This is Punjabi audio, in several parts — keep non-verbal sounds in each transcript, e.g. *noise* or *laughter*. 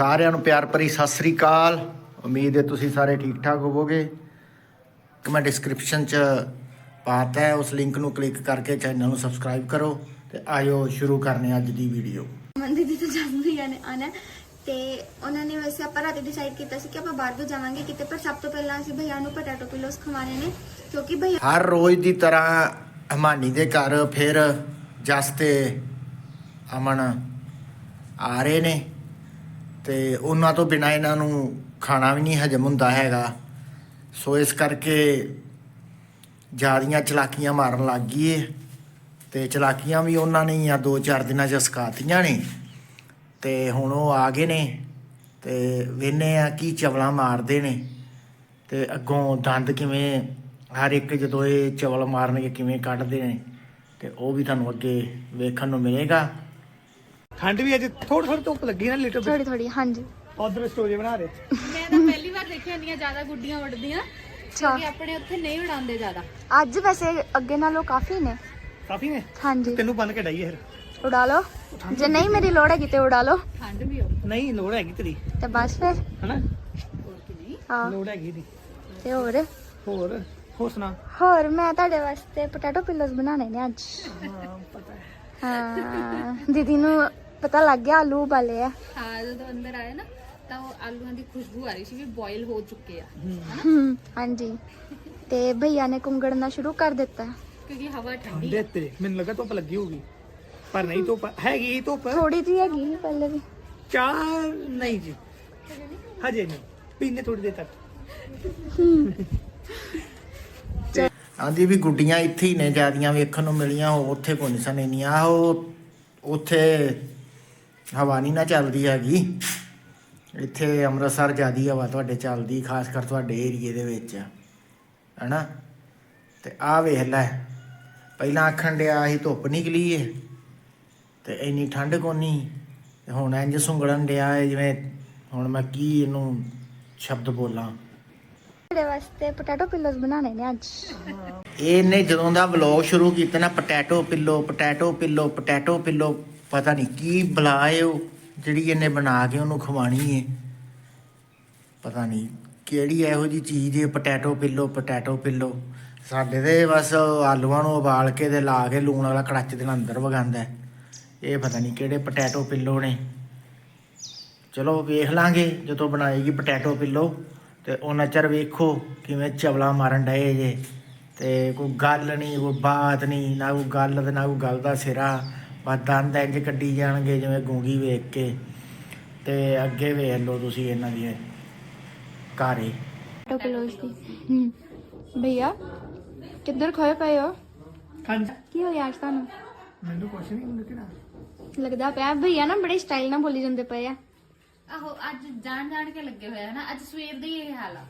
ਸਾਰਿਆਂ ਨੂੰ ਪਿਆਰ ਭਰੀ ਸਤਿ ਸ੍ਰੀ ਅਕਾਲ। ਉਮੀਦ ਹੈ ਤੁਸੀਂ ਸਾਰੇ ਠੀਕ ਠਾਕ ਹੋਵੋਗੇ। ਮੈਂ ਡਿਸਕ੍ਰਿਪਸ਼ਨ 'ਚ ਪਾਤਾ ਹੈ ਉਸ ਲਿੰਕ ਨੂੰ ਕਲਿੱਕ ਕਰਕੇ ਚੈਨਲ ਨੂੰ ਸਬਸਕ੍ਰਾਈਬ ਕਰੋ ਤੇ ਆਇਓ ਸ਼ੁਰੂ ਕਰਨੇ ਅੱਜ ਦੀ ਵੀਡੀਓ ਮੰਦੀ ਦੀ ਤਾਂ ਜਨਮ ਹੀ ਆਣਾ ਆਣਾ ਤੇ ਉਹਨਾਂ ਨੇ ਵੈਸੇ ਆਪਾਂ ਰਾਤੀ ਡਿਸਾਈਡ ਕੀਤਾ ਸੀ ਕਿ ਆਪਾਂ ਬਾਹਰ ਵੀ ਜਾਵਾਂਗੇ ਕਿਤੇ ਪਰ ਸਭ ਤੋਂ ਪਹਿਲਾਂ ਅਸੀਂ ਭਈਆ ਨੂੰ ਪੋਟੈਟੋ ਪਿਲੋਸ ਖਵਾਣੇ ਨੇ ਕਿਉਂਕਿ ਭਈਆ ਹਰ ਰੋਜ਼ ਦੀ ਤਰ੍ਹਾਂ ਹਮਾਨੀ ਦੇ ਘਰ ਫਿਰ ਜਸ ਤੇ ਅਮਨ ਆ ਰਹੇ ਨੇ। ਤੇ ਉਹਨਾਂ ਤੋਂ ਬਿਨਾ ਇਹਨਾਂ ਨੂੰ ਖਾਣਾ ਵੀ ਨਹੀਂ ਹਜਮ ਹੁੰਦਾ ਹੈਗਾ। ਸੋ ਇਸ ਕਰਕੇ ਜਿਆਦੀਆਂ ਚਲਾਕੀਆਂ ਮਾਰਨ ਲੱਗ ਗਈ ਏ। ਤੇ ਚਲਾਕੀਆਂ ਵੀ ਉਹਨਾਂ ਨੇ ਹੀ ਆ, ਦੋ ਚਾਰ ਦਿਨਾਂ ਚ ਸਿਖਾਤੀਆਂ ਨੇ। ਤੇ ਹੁਣ ਉਹ ਆ ਗਏ ਨੇ ਤੇ ਵੇਨੇ ਆ ਕੀ ਚਵਲਾ ਮਾਰਦੇ ਨੇ। ਤੇ ਅੱਗੋਂ ਦੰਦ ਕਿਵੇਂ ਹਰ ਇੱਕ ਜਦੋਂ ਇਹ ਚਵਲ ਮਾਰਨਗੇ ਕਿਵੇਂ ਕੱਢਦੇ ਨੇ, ਤੇ ਉਹ ਵੀ ਤੁਹਾਨੂੰ ਅੱਗੇ ਵੇਖਣ ਨੂੰ ਮਿਲੇਗਾ। ਠੰਡ ਵੀ ਅੱਜ ਥੋੜੀ ਥੋੜੀ ਧੁੱਪ ਲੱਗੀ ਨਾ ਲਿਟਲ ਥੋੜੀ ਥੋੜੀ ਹਾਂਜੀ। ਉਧਰ ਸਟੋਰੀ ਬਣਾ ਰਹੇ ਮੈਂ ਤਾਂ ਪਹਿਲੀ ਵਾਰ ਦੇਖਿਆ ਇੰਨੀਆਂ ਜ਼ਿਆਦਾ ਗੁੱਡੀਆਂ ਉੱਡਦੀਆਂ ਅੱਛਾ। ਕਿਉਂਕਿ ਆਪਣੇ ਉੱਥੇ ਨਹੀਂ ਉਡਾਉਂਦੇ ਜ਼ਿਆਦਾ। ਅੱਜ ਵੈਸੇ ਅੱਗੇ ਨਾਲੋਂ ਕਾਫੀ ਨੇ। ਕਾਫੀ ਨੇ? ਹਾਂਜੀ। ਤੈਨੂੰ ਬੰਨ ਕੇ ਡਾਈਏ ਫਿਰ। ਉਡਾ ਲਓ। ਜੇ ਨਹੀਂ ਮੇਰੀ ਲੋੜ ਹੈਗੀ ਤੇ ਉਡਾ ਲਓ। ਠੰਡ ਵੀ ਹੋ ਨਹੀਂ ਲੋੜ ਹੈਗੀ ਤੇਰੀ। ਤੇ ਬਸ ਫਿਰ। ਹਨਾ? ਹੋਰ ਕਿ ਨਹੀਂ। ਹਾਂ। ਲੋੜ ਹੈਗੀ ਦੀ ਤੇ ਹੋਰ? ਹੋਰ? ਹੋਰ ਸੁਣਾ? ਹੋਰ ਮੈਂ ਤੁਹਾਡੇ ਵਾਸਤੇ ਪੋਟੈਟੋ ਪਿਲੋਸ ਬਣਾਣੇ ਨੇ ਅੱਜ। ਹਾਂ ਪਤਾ ਹੈ। ਹਾਂ। ਦੀਦੀ ਨੂੰ ਪਤਾ ਲੱਗ ਗਿਆ ਆਲੂ ਉਬਾਲੇ ਆ। ਹਾਂ ਜਦੋਂ ਅੰਦਰ ਆਇਆ ਨਾ ਤਾਂ ਉਹ ਆਲੂਆਂ ਦੀ ਖੁਸ਼ਬੂ ਆ ਰਹੀ ਸੀ ਵੀ ਬੋਇਲ ਹੋ ਚੁੱਕੇ ਆ। ਹਮ, ਹਾਂਜੀ। ਤੇ ਭਈਆ ਨੇ ਕੁੰਗੜਨਾ ਸ਼ੁਰੂ ਕਰ ਦਿੱਤਾ। ਕਿਉਂਕਿ ਹਵਾ ਠੰਡੀ ਤੇਰੇ ਮੈਨੂੰ ਲੱਗਾ ਧੁੱਪ ਲੱਗੀ ਹੋਊਗੀ। ਪਰ ਨਹੀਂ ਧੁੱਪ ਹੈਗੀ ਸੀ ਧੁੱਪ। ਥੋੜੀ ਜਿਹੀ ਹੈਗੀ ਸੀ ਪਹਿਲੇ ਵੀ। ਚਾਹ ਨਹੀਂ ਜੀ। ਹਜੇ ਨਹੀਂ ਪੀਨੇ ਥੋੜੀ ਦੇਰ ਤੱਕ। ਆਂਦੀ ਵੀ ਗੁੱਡੀਆਂ ਇੱਥੇ ਹੀ ਨੇ ਜਿਆਦੀਆਂ ਵੇਖਣ ਨੂੰ ਮਿਲੀਆਂ ਉਹ ਉੱਥੇ ਕੋਈ ਨਹੀਂ ਸਨ ਇੰਨੀਆਂ। ਉਹ ਉੱਥੇ ਹਵਾ ਨਹੀਂ ਨਾ ਚੱਲਦੀ ਹੈਗੀ। ਇੱਥੇ ਅੰਮ੍ਰਿਤਸਰ ਜਿਆਦੀ ਹਵਾ ਤੁਹਾਡੇ ਚੱਲਦੀ ਖਾਸ ਕਰ ਤੁਹਾਡੇ ਏਰੀਏ ਦੇ ਵਿੱਚ ਹੈਨਾ? ਤੇ ਆਹ ਵੇਖ ਲੈ ਪਹਿਲਾਂ ਆਖਣ ਡਿਆ ਸੀ ਧੁੱਪ ਨਿਕਲੀ ਏ ਤੇ ਇੰਨੀ ਠੰਡ ਕੋਨੀ ਤੇ ਹੁਣ ਇੰਜ ਸੁੰਗੜਨ ਡਿਆ ਏ ਜਿਵੇਂ ਹੁਣ ਮੈਂ ਕੀ ਇਹਨੂੰ ਸ਼ਬਦ ਬੋਲਾਂ। ਤੁਹਾਡੇ ਵਾਸਤੇ ਪੋਟੈਟੋ ਪਿਲੋਸ ਬਣਾਣੇ ਨੇ ਅੱਜ। ਇਹਨੇ ਜਦੋਂ ਦਾ ਵਲੌਗ ਸ਼ੁਰੂ ਕੀਤਾ ਨਾ potato pillow potato pillow potato pillow ਪਤਾ ਨਹੀਂ ਕੀ ਬੁਲਾਏ ਉਹ, ਜਿਹੜੀ ਇਹਨੇ ਬਣਾ ਕੇ ਉਹਨੂੰ ਖਵਾਣੀ ਏ। ਪਤਾ ਨਹੀਂ ਕਿਹੜੀ ਇਹੋ ਜੀ ਚੀਜ਼ ਏ, ਪੋਟੈਟੋ ਪਿੱਲੋ ਪੋਟੈਟੋ ਪਿੱਲੋ। ਸਾਡੇ ਤੇ ਬਸ ਆਲੂਆਂ ਨੂੰ ਉਬਾਲ ਕੇ ਤੇ ਲਾ ਕੇ ਲੂਣ ਵਾਲਾ ਕੜਾਚ ਦੇ ਨਾਲ ਅੰਦਰ ਵਗਾਉਂਦਾ। ਇਹ ਪਤਾ ਨਹੀਂ ਕਿਹੜੇ ਪੋਟੈਟੋ ਪਿੱਲੋ ਨੇ। ਚਲੋ ਵੇਖ ਲਾਂਗੇ, ਜਦੋਂ ਬਣਾਏਗੀ ਪੋਟੈਟੋ ਪਿੱਲੋ। ਤੇ ਉਹਨਾਂ ਚਿਰ ਵੇਖੋ ਕਿਵੇਂ ਚਵਲਾ ਮਾਰਨ ਡਏ ਜੇ। ਤੇ ਕੋਈ ਗੱਲ ਨਹੀਂ, ਕੋਈ ਬਾਤ ਨਹੀਂ, ਨਾ ਕੋਈ ਗੱਲ ਤੇ ਨਾ ਕੋਈ ਗੱਲ ਦਾ ਸਿਰਾ। ਬਸ ਦੰਦ ਇੰਜ ਕੱਢੀ ਜਾਣਗੇ ਜਿਵੇਂ ਗੂੰਗੀ ਵੇਖ ਕੇ। ਤੇ ਅੱਗੇ ਵੇਖ ਲਓ ਤੁਸੀਂ ਇਹਨਾਂ ਦੀ ਕਾਰੇ ਪੋਟੈਟੋ ਪਿਲੋਸ ਦੀ ਹਮ, ਭਈਆ ਕਿੱਧਰ ਖੋਏ ਪਏ ਹੋ? ਕੀ ਹੋ ਗਿਆ ਅੱਜ ਤੁਹਾਨੂੰ? ਮੈਨੂੰ ਕੁਛ ਨਹੀਂ ਮੈਨੂੰ ਕਿਹੜਾ। ਲੱਗਦਾ ਪਿਆ। ਭਈਆ ਨਾ ਬੜੇ ਸਟਾਈਲ ਨਾਲ ਬੋਲੀ ਜਾਂਦੇ ਪਏ ਆ। ਆਹੋ ਅੱਜ ਜਾਣ ਜਾਣ ਕੇ ਲੱਗੇ ਹੋਏ ਆ ਨਾ। ਅੱਜ ਸਵੇਰ ਦੇ ਹੀ ਇਹ ਹਾਲ ਆ।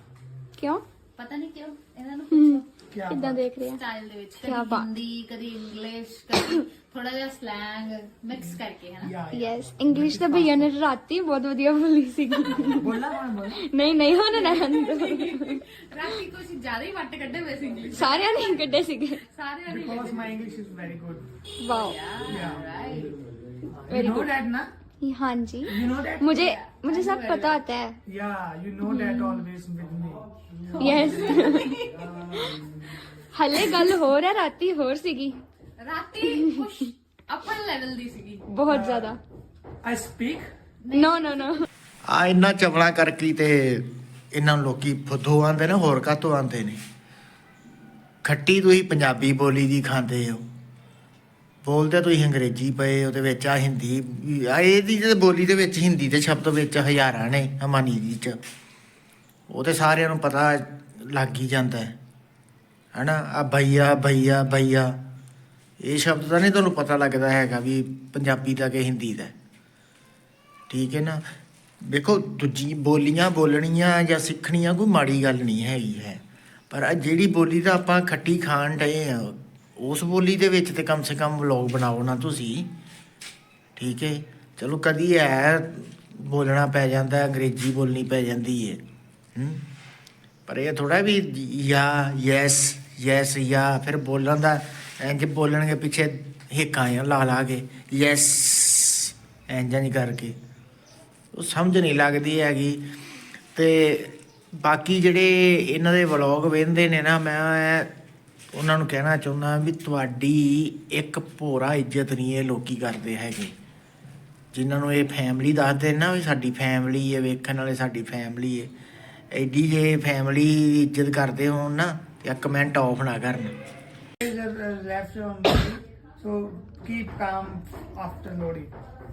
ਕਿਉਂ? ਪਤਾ ਨਹੀਂ ਕਿਉਂ ਇਹਨਾਂ ਨੂੰ ਪੁੱਛੋ। ਕਿੱਦਾਂ ਦੇਖ ਰਹੇ ਸਟਾਈਲ ਦੇ ਵਿੱਚ ਕਿਆ ਕਦੀ ਬਾਤ। ਹਿੰਦੀ ਕਦੀ ਇੰਗਲਿਸ਼ ਕਦੀ ਥੋੜਾ ਜਿਹਾ ਸਲੈਂਗ ਮਿਕਸ ਕਰਕੇ ਹੈ ਨਾ? ਯੈਸ ਇੰਗਲਿਸ਼ ਤਾਂ ਭਈਆ ਨੇ ਰਾਤੀ ਬਹੁਤ ਵਧੀਆ ਬੋਲੀ ਸੀ। ਬੋਲਾ ਕੌਣ ਬੋਲ ਨਹੀਂ ਨਹੀਂ ਹੁਣ ਨਾ ਰਾਤੀ ਕੁਝ ਜ਼ਿਆਦਾ ਹੀ ਵੱਟ ਕੱਢੇ ਹੋਏ ਸੀ ਇੰਗਲਿਸ਼ ਸਾਰਿਆਂ ਨੇ ਕੱਢੇ ਸੀਗੇ। ਸਾਰਿਆਂ ਨੇ because my english is very good wow right you Very know good. that na हाँ जी you know that मुझे मुझे सब पता आता है yeah you know that always with me yes ਹਲੇ ਗੱਲ ਹੋਰ ਹੈ ਰਾਤੀ ਹੋਰ ਸੀਗੀ ਰਾਤੀ ਕੁਝ ਅਪਰ ਲੈਵਲ ਦੀ ਸੀਗੀ ਬਹੁਤ ਜ਼ਿਆਦਾ i speak ਨੋ ਨੋ ਨੋ ਆ ਇੰਨਾ ਚਵਲਾ ਕਰਕੇ ਤੇ ਇਹਨਾਂ ਨੂੰ ਲੋਕੀ ਫੁੱਦੂ ਆਂਦੇ ਨੇ ਹੋਰ ਕਾਤੋਂ ਆਂਦੇ ਨੇ ਖੱਟੀ ਤੁਸੀਂ ਪੰਜਾਬੀ ਬੋਲੀ ਦੀ ਖਾਂਦੇ ਹੋ ਬੋਲਦੇ ਤੁਸੀਂ ਅੰਗਰੇਜ਼ੀ ਪਏ, ਉਹਦੇ ਵਿੱਚ ਆ ਹਿੰਦੀ ਵੀ- ਆ ਇਹਦੀ ਤੇ ਬੋਲੀ ਦੇ ਵਿੱਚ ਹਿੰਦੀ ਦੇ ਸ਼ਬਦ ਵਿੱਚ ਹਜ਼ਾਰਾਂ ਨੇ, ਹਮਾਨੀ ਜੀ ਚ। ਉਹ ਤੇ ਸਾਰਿਆਂ ਨੂੰ ਪਤਾ ਲੱਗ ਹੀ ਜਾਂਦਾ ਹੈ। ਹਨਾ? ਆ ਭਈਆ ਭਈਆ ਭਈਆ। ਇਹ ਸ਼ਬਦ ਤਾਂ ਨਹੀਂ ਤੁਹਾਨੂੰ ਪਤਾ ਲੱਗਦਾ ਹੈਗਾ ਵੀ ਪੰਜਾਬੀ ਦਾ ਕਿ ਹਿੰਦੀ ਦਾ। ਠੀਕ ਹੈ ਨਾ? ਦੇਖੋ ਦੂਜੀ ਬੋਲੀਆਂ ਬੋਲਣੀਆਂ ਜਾਂ ਸਿੱਖਣੀਆਂ ਕੋਈ ਮਾੜੀ ਗੱਲ ਨਹੀਂ ਹੈਗੀ ਹੈ। ਪਰ ਆ ਜਿਹੜੀ ਬੋਲੀ ਦਾ ਆਪਾਂ ਖੱਟੀ ਖਾਣ ਡਏ ਆ ਉਸ ਬੋਲੀ ਦੇ ਵਿੱਚ ਤੇ ਕਮ ਸੇ ਕਮ ਵਲੌਗ ਬਣਾਓ ਨਾ ਤੁਸੀਂ। ਠੀਕ ਹੈ ਚਲੋ ਕਦੀ ਐ ਬੋਲਣਾ ਪੈ ਜਾਂਦਾ, ਅੰਗਰੇਜ਼ੀ ਬੋਲਣੀ ਪੈ ਜਾਂਦੀ ਹੈ? ਪਰ ਇਹ ਥੋੜਾ ਵੀ ਯਾ, ਯੈਸ ਯੈਸ ਯਾ, ਫਿਰ ਬੋਲਣ ਦਾ ਇੰਜ ਬੋਲਣਗੇ ਪਿੱਛੇ ਹਿੱਕਾਂ ਆ ਲਾ ਲਾ ਕੇ, ਯੈਸ ਇੰਜ ਨਹੀਂ ਕਰਕੇ। ਉਹ ਸਮਝ ਨਹੀਂ ਲੱਗਦੀ ਹੈਗੀ। ਤੇ ਬਾਕੀ ਜਿਹੜੇ ਇਹਨਾਂ ਦੇ ਵਲੌਗ ਵੇਖਦੇ ਨੇ ਨਾ, ਮੈਂ ਉਹਨਾਂ ਨੂੰ ਕਹਿਣਾ ਚਾਹੁੰਦਾ ਵੀ ਤੁਹਾਡੀ ਇੱਕ ਭੋਰਾ ਇੱਜ਼ਤ ਨਹੀਂ ਇਹ ਲੋਕੀ ਕਰਦੇ ਹੈਗੇ। ਜਿਨ੍ਹਾਂ ਨੂੰ ਇਹ ਫੈਮਿਲੀ ਦੱਸਦੇ ਨੇ ਵੀ ਸਾਡੀ ਫੈਮਿਲੀ ਹੈ ਵੇਖਣ ਵਾਲੇ ਸਾਡੀ ਫੈਮਿਲੀ ਹੈ। ਐਡੀ ਜੇ ਫੈਮਿਲੀ ਦੀ ਇੱਜ਼ਤ ਕਰਦੇ ਹੋਣ ਨਾ ਤੇ ਕਮੈਂਟ ਆਫ ਨਾ ਕਰਨ। Is uh, left on Lodi. So keep calm after Lodi.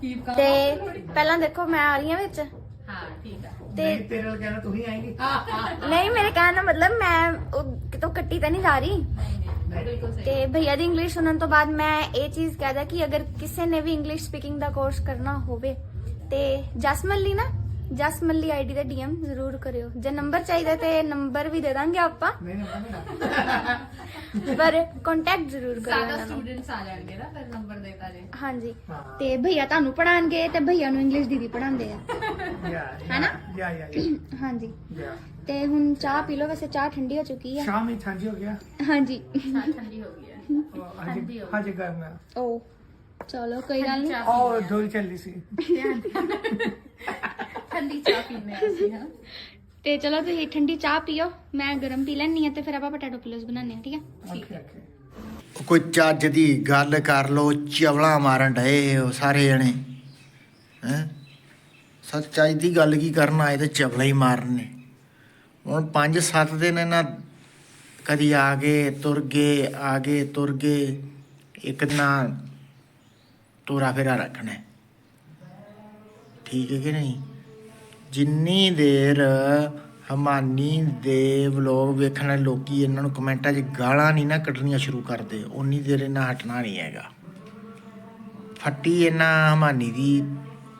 Keep ਤੇ ਪਹਿਲਾਂ ਦੇਖੋ ਮੈਂ ਆ ਰਹੀ ਹਾਂ ਵਿੱਚ। ਹਾਂ ਠੀਕ ਆ। ਤੇ ਨਹੀਂ ਤੇਰੇ ਨਾਲ ਕਹਿਣਾ ਤੂੰ ਹੀ ਆਏਂਗੀ। ਨਹੀਂ ਮੇਰੇ ਕਹਿਣ ਦਾ ਮਤਲਬ ਮੈਂ ਕਿਤੋਂ ਕੱਟੀ ਤਾਂ ਨਹੀਂ ਜਾ ਰਹੀ? ਬਿਲਕੁਲ ਸਹੀ। ਤੇ ਭਈਆ ਦੀ ਇੰਗਲਿਸ਼ ਸੁਣਨ ਤੋਂ ਬਾਅਦ ਮੈਂ ਇਹ ਚੀਜ਼ ਕਹਿਦਾ ਕਿ ਅਗਰ ਕਿਸੇ ਨੇ ਵੀ ਇੰਗਲਿਸ਼ ਸਪੀਕਿੰਗ ਦਾ ਕੋਰਸ ਕਰਨਾ ਹੋਵੇ ਤੇ ਜਸਮਲੀ ਨਾ ਜਸਮਲੀ ਆਈਡੀ ਦਾ ਡੀਐਮ ਜ਼ਰੂਰ ਕਰਿਓ। ਜੇ ਨੰਬਰ ਚਾਹੀਦਾ ਤੇ ਨੰਬਰ ਵੀ ਦੇ ਦਾਂਗੇ ਆਪਾਂ। ਨਹੀਂ ਨਹੀਂ *laughs* ਪਰ ਕੰਟੈਕਟ ਜ਼ਰੂਰ ਕਰਿਓ ਸਾਡਾ ਨੂੰ ਸਟੂਡੈਂਟਸ ਆ ਜਾਣਗੇ ਨਾ ਫਿਰ ਨੰਬਰ ਦੇਤਾ ਜੇ। ਹਾਂਜੀ। ਤੇ ਭਈਆ ਤੁਹਾਨੂੰ ਪੜਾਣਗੇ ਤੇ ਭਈਆ ਨੂੰ ਇੰਗਲਿਸ਼ ਦੀਦੀ ਪੜਾਉਂਦੇ ਆ। ਯਾ ਯਾ ਹਾਂਜੀ। ਯਾ ਤੇ ਹੁਣ ਚਾਹ ਪੀ ਲਓ ਵੈਸੇ ਚਾਹ ਠੰਡੀ ਹੋ ਚੁੱਕੀ ਆ। ਸ਼ਾਮ ਹੀ ਠੰਡੀ ਹੋ ਗਿਆ? ਹਾਂਜੀ। ਚਾਹ ਠੰਡੀ ਹੋ ਗਈ ਹੈ। ਹੋ ਓ ਚਲੋ ਕੋਈ ਗੱਲ ਨਹੀਂ ਉਹ ਥੋੜੀ ਚੱਲੀ ਸੀ। ਠੰਡੀ ਚਾਹ ਪੀਨੇ ਅਸੀਂ ਹਾਂ। ਤੇ ਚਲੋ ਤੁਸੀਂ ਠੰਡੀ ਚਾਹ ਪੀਓ ਮੈਂ ਗਰਮ ਪੀ ਲੈਣੀ ਆ ਤੇ ਫਿਰ ਆਪਾਂ ਪੋਟੈਟੋ ਪਿਲੋਸ ਬਣਾਉਂਦੇ ਆ? ਠੀਕ ਓਕੇ ਕੋਈ ਚੱਜ ਦੀ ਗੱਲ ਕਰ ਲੋ ਚਵਲਾ ਮਾਰਨ ਡਏ ਉਹ ਸਾਰੇ ਜਣੇ। ਹੈ? ਸੱਚਾਈ ਦੀ ਗੱਲ ਕੀ ਕਰਨ ਆਏ ਤੇ ਚਵਲਾ ਹੀ ਮਾਰਨੇ। ਹੁਣ 5-7 ਦਿਨ ਇਹਨਾਂ ਕਦੀ ਆ ਗਏ, ਤੁਰ ਗਏ, ਆ ਗਏ, ਤੁਰ ਗਏ, ਇੱਕ ਨਾ ਤੋਰਾ ਫੇਰਾ ਰੱਖਣਾ ਠੀਕ ਹੈ ਕਿ ਨਹੀਂ? ਜਿੰਨੀ ਦੇਰ ਹਮਾਨੀ ਦੇ ਵਲੋਗ ਵੇਖਣ ਵਾਲੇ ਲੋਕੀ ਇਹਨਾਂ ਨੂੰ ਕਮੈਂਟਾਂ 'ਚ ਗਾਲਾਂ ਨਹੀਂ ਨਾ ਕੱਢਣੀਆਂ ਸ਼ੁਰੂ ਕਰਦੇ ਉਨੀ ਦੇਰ ਇਹਨਾਂ ਹਟਣਾ ਨਹੀਂ ਹੈਗਾ। ਫੱਟੀ ਇਹਨਾਂ ਹਮਾਨੀ ਦੀ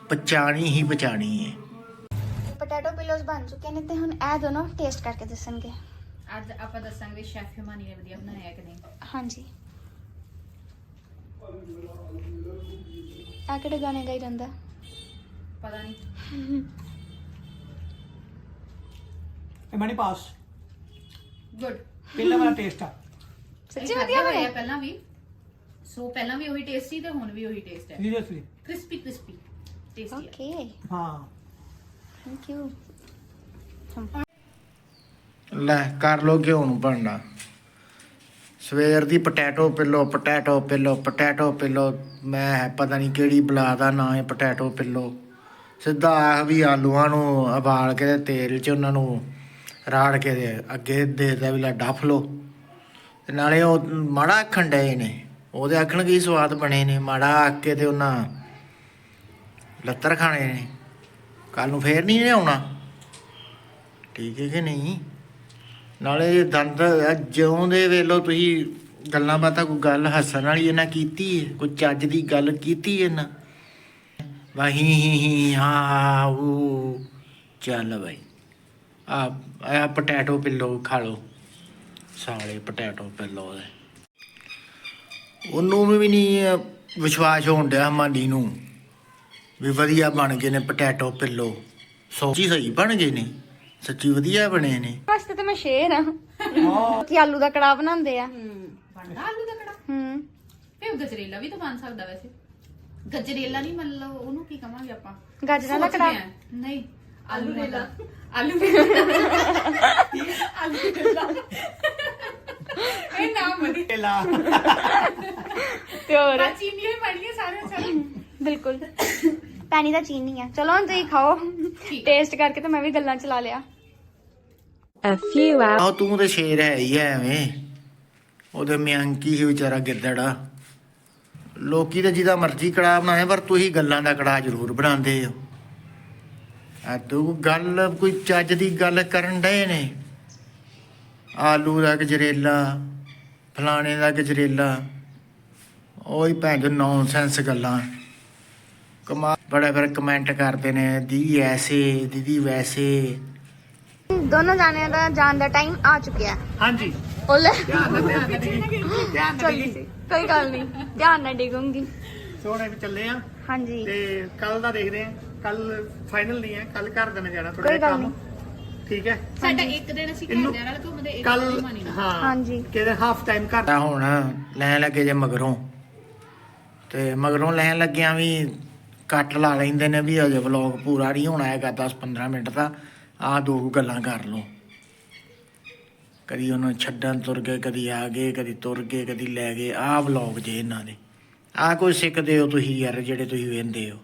ਪਛਾਣੀ ਹੀ ਬਚਾਣੀ ਹੈ। ਬਣ ਚੁੱਕੇ ਨੇ ਤੇ ਹੁਣ ਇਹ ਦੋਨੋਂ ਟੇਸਟ ਕਰਕੇ ਦੱਸਣਗੇ। ਅੱਜ ਆਪਾਂ ਦੱਸਾਂਗੇ ਸ਼ੈਫ ਹਿਮਾਨੀ ਨੇ ਵਧੀਆ ਬਣਾਇਆ ਕਿ ਨਹੀਂ। ਹਾਂਜੀ। ਆ ਕਿਹੜੇ ਗਾਣੇ ਗਾਈ ਜਾਂਦਾ? ਪਤਾ ਨਹੀਂ। ਇਹ ਮਨੀ ਪਾਸ। ਗੁੱਡ ਪਹਿਲਾ ਵਾਲਾ ਟੇਸਟ ਆ। ਸੱਚੀ ਵਧੀਆ ਬਣਿਆ? ਪਹਿਲਾਂ ਵੀ। ਸੋ ਪਹਿਲਾਂ ਵੀ ਉਹੀ ਟੇਸਟ ਸੀ ਤੇ ਹੁਣ ਵੀ ਉਹੀ ਟੇਸਟ ਹੈ। ਸੀਰੀਅਸਲੀ ਕ੍ਰਿਸਪੀ ਕ੍ਰਿਸਪੀ ਟੇਸਟੀ ਹੈ ਓਕੇ ਹਾਂ। ਥੈਂਕ ਯੂ ਲੈ, ਕਰ ਲੋ ਘਿਓ ਨੂੰ ਬਣਨਾ ਸਵੇਰ ਦੀ potato pillow potato pillow potato pillow. ਮੈਂ ਪਤਾ ਨਹੀਂ ਕਿਹੜੀ ਬਲਾ ਦਾ ਨਾਂ ਹੈ ਪੋਟੈਟੋ ਪਿੱਲੋ। ਸਿੱਧਾ ਆਹ ਵੀ ਆਲੂਆਂ ਨੂੰ ਉਬਾਲ ਕੇ ਤੇ ਤੇਲ 'ਚ ਉਹਨਾਂ ਨੂੰ ਰਾੜ ਕੇ ਦੇ, ਅੱਗੇ ਦੇ ਦੇ ਵੀ ਲਾ ਡੱਫ ਲੋ ਤੇ ਨਾਲੇ ਉਹ ਮਾੜਾ ਆਖਣ ਡਏ ਨੇ। ਉਹਦੇ ਆਖਣ ਕੀ ਸਵਾਦ ਬਣੇ ਨੇ, ਮਾੜਾ ਆਖ ਕੇ ਤੇ ਉਹਨਾਂ ਲੱਤਰ ਖਾਣੇ ਨੇ। ਕੱਲ ਨੂੰ ਫੇਰ ਨਹੀਂ ਆਉਣਾ ਠੀਕ ਹੈ ਕਿ ਨਹੀਂ? ਨਾਲੇ ਦੰਦ ਜਿਉਂ ਦੇ ਵੇਲੋ ਤੁਸੀਂ ਗੱਲਾਂ ਬਾਤਾਂ, ਕੋਈ ਗੱਲ ਹੱਸਣ ਵਾਲੀ ਇਹਨਾਂ ਕੀਤੀ ਹੈ ਕੋਈ ਚੱਜ ਦੀ ਗੱਲ ਕੀਤੀ ਇਹਨਾਂ? ਵਾਹੀ, ਹੀ ਹੀ, ਹਾਂ ਉਹ ਚੱਲ ਬਈ। ਆ ਆ ਪੋਟੈਟੋ ਪਿੱਲੋ ਖਾ ਲੋ ਸਾਲੇ ਪੋਟੈਟੋ ਪਿੱਲੋ ਦੇ। ਉਹਨੂੰ ਵੀ ਨਹੀਂ ਵਿਸ਼ਵਾਸ ਹੋਣ ਡਿਆ ਮਾਨੀ ਨੂੰ। ਵੀ ਵਧੀਆ ਬਣ ਗਏ ਨੇ ਪੋਟੈਟੋ ਪਿੱਲੋ। ਸੋਚੀ ਸਹੀ ਬਣ ਗਏ ਨੇ। ਸੱਚੀ ਵਧੀਆ ਬਣੇ ਨੇ। ਵਾਸਤੇ ਤੇ ਮੈਂ ਸ਼ੇਰ ਆ। ਕਿ ਆਲੂ ਦਾ ਕੜਾ ਬਣਾਉਂਦੇ ਆ। ਬਣਦਾ ਆਲੂ ਦਾ ਕੜਾ ਹੂੰ। ਗਜਰੇਲਾ ਵੀ ਤਾਂ ਬਣ ਸਕਦਾ ਵੈਸੇ। ਗਜਰੇਲਾ ਨਹੀਂ ਮੰਨ ਲਓ ਉਹਨੂੰ ਕੀ ਕਵਾਂਗੇ ਆਪਾਂ? ਗਾਜਰਾਂ ਦਾ ਸੋਚਦੇ ਕੜਾ ਹਾਂ। ਨਹੀਂ ਆਲੂ ਵੇਲਾ ਆਲੂ ਵੇਲਾ ਆਲੂ ਵੇਲਾ ਇਹ ਨਾਮ ਮਨੀ ਪਹਿਲਾ ਤੇ ਹੋਰ? ਬਾਚੀ ਨਹੀਂ ਪੜੀਏ ਸਾਰੇ ਸਾਰੇ ਬਿਲਕੁਲ। ਪੈਣੀ ਦਾ ਚੀਨੀ ਆ। ਚਲੋ ਹੁਣ ਤੁਸੀਂ ਖਾਓ। ਟੇਸਟ ਕਰਕੇ ਤੇ ਮੈਂ ਵੀ ਗੱਲਾਂ ਚਲਾ ਲਿਆ। A few hours. ਆਹ ਤੂੰ ਤੇ ਸ਼ੇਰ ਹੈ ਹੀ ਐ ਐਵੇਂ। ਉਹਦੇ ਮਿਆਂਕੀ ਹੀ ਵਿਚਾਰਾ ਗਿੱਦੜਾ ਲੋਕੀ ਤੇ ਜਿਹਦਾ ਮਰਜ਼ੀ ਕੜਾ ਬਣਾਏ, ਪਰ ਤੁਸੀਂ ਗੱਲਾਂ ਦਾ ਕੜਾ ਜ਼ਰੂਰ ਬਣਾਉਂਦੇ ਹੋ। ਆ ਤੂੰ ਗੱਲ, ਕੋਈ ਚੱਜ ਦੀ ਗੱਲ ਕਰਨ ਡਏ ਨੇ? ਆਲੂ ਦਾ ਗਜਰੇਲਾ, ਫਲਾਣੇ ਦਾ ਗਜਰੇਲਾ, ਉਹੀ ਭੈਣ ਜੋ ਨੌਨਸੈਂਸ ਗੱਲਾਂ। ਕਮਾ ਬੜੇ ਫਿਰ ਕਮੈਂਟ ਕਰਦੇ ਨੇ ਦੀਦੀ ਐਸੇ, ਦੀਦੀ ਵੈਸੇ। ਦੋਨੋਂ ਜਾਣਿਆਂ ਦਾ ਜਾਣ ਦਾ ਟਾਈਮ ਆ ਚੁੱਕਿਆ ਹੈ। ਹਾਂਜੀ। ਓਲੇ। ਧਿਆਨ ਨਾਲ ਧਿਆਨ ਨਾਲ ਡਿੱਗੀ। ਧਿਆਨ ਨਾਲ ਚੱਲੀ। ਡਿੱਗੀ। ਕੋਈ ਗੱਲ ਨਹੀਂ। ਧਿਆਨ ਨਾਲ ਡਿਗੂੰਗੀ। ਸੋਹਣੇ ਵੀ ਚੱਲੇ ਆ ਹਾਂਜੀ। ਤੇ ਕੱਲ ਦਾ ਦੇਖਦੇ ਆ ਕੱਲ ਫਾਈਨਲ ਨਹੀਂ ਹੈ। ਕੱਲ ਘਰ ਦੇਣ ਜਾਣਾ ਥੋੜਾ ਕੋਈ ਜਿਹਾ ਗੱਲ ਕੰਮ। ਠੀਕ ਹੈ? ਸਾਡਾ ਇੱਕ ਦਿਨ ਅਸੀਂ ਇਹਨੂੰ- ਘਰਦਿਆਂ ਨਾਲ ਘੁੰਮਦੇ ਇੱਕ ਕੱਲ ਦਿਨ ਮਨੀ ਨਾਲ ਹਾਂ। ਹਾਂਜੀ। ਕਿਹਦੇ ਹਾਫ ਟਾਈਮ ਕਰ ਤਾਂ ਹੁਣ ਲੈਣ ਲੱਗੇ ਜੇ ਮਗਰੋਂ। ਤੇ ਮਗਰੋਂ ਲੈਣ ਲੱਗਿਆਂ ਵੀ ਕੱਟ ਲਾ ਲੈਂਦੇ ਨੇ ਵੀ ਅਜੇ ਵਲੌਗ ਪੂਰਾ ਨਹੀਂ ਹੋਣਾ ਹੈਗਾ 10-15 ਮਿੰਟ ਦਾ। ਆਹ ਦੋ ਕੁ ਗੱਲਾਂ ਕਰ ਲਓ। ਕਦੀ ਉਹਨਾਂ ਛੱਡਣ ਤੁਰ ਗਏ, ਕਦੀ ਆ ਗਏ, ਕਦੀ ਤੁਰ ਗਏ, ਕਦੀ ਲੈ ਗਏ। ਆਹ ਵਲੌਗ ਜੇ ਇਹਨਾਂ ਦੇ। ਆਹ ਕੋਈ ਸਿੱਖਦੇ ਹੋ ਤੁਸੀਂ ਯਾਰ, ਜਿਹੜੇ ਤੁਸੀਂ ਵੇਖਦੇ ਹੋ।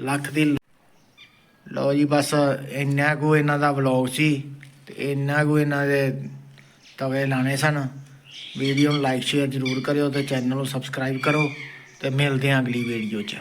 ਲੱਖ ਦੀ ਲਓ ਜੀ ਬਸ ਇੰਨਾ ਕੁ ਇਹਨਾਂ ਦਾ ਵਲੌਗ ਸੀ ਤੇ ਇੰਨਾ ਕੁ ਇਹਨਾਂ ਦੇ ਤਵੇ ਲਾਣੇ ਸਨ। ਵੀਡੀਓ ਨੂੰ ਲਾਈਕ ਸ਼ੇਅਰ ਜ਼ਰੂਰ ਕਰਿਓ ਤੇ ਚੈਨਲ ਨੂੰ ਸਬਸਕ੍ਰਾਈਬ ਕਰੋ ਤੇ ਮਿਲਦੇ ਹਾਂ ਅਗਲੀ ਵੀਡੀਓ 'ਚ।